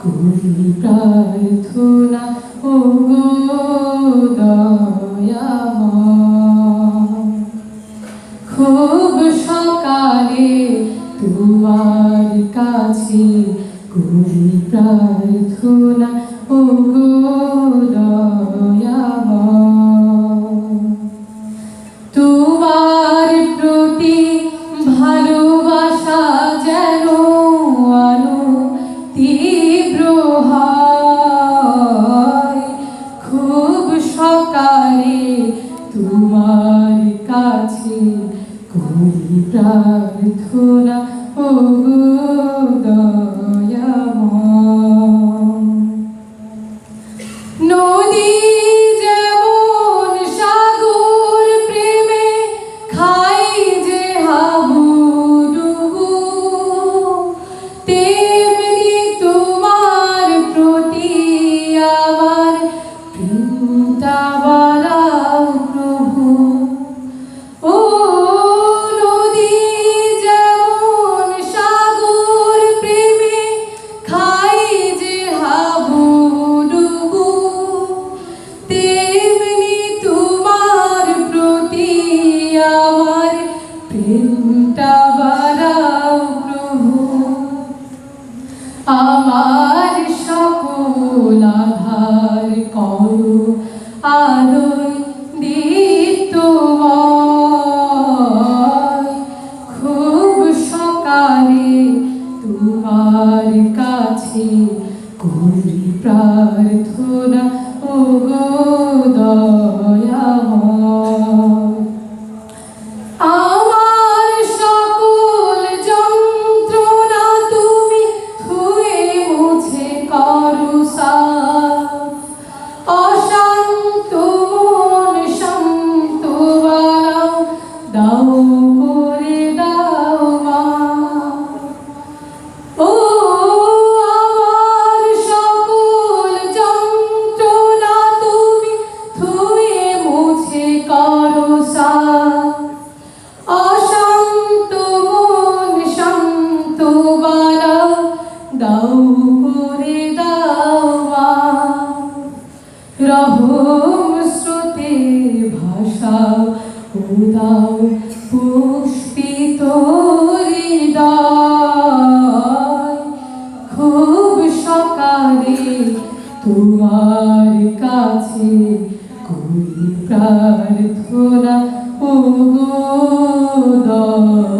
করি প্রার্থনা ও গো খুব সকালে তোমার কাছে করি প্রার্থনা ও গো করি প্রার্থনা ও প্রেমটা বাড়াও প্রভু। আমার সকল আধার করো, আলোয় দীপ্তময় খুব সকালে তোমার কাছে করি প্রার্থনা ও গো ও দাও পুষ্পিত হৃদয় খুব সকালে তোমার কাছে করি প্রার্থনা ও দয়াময়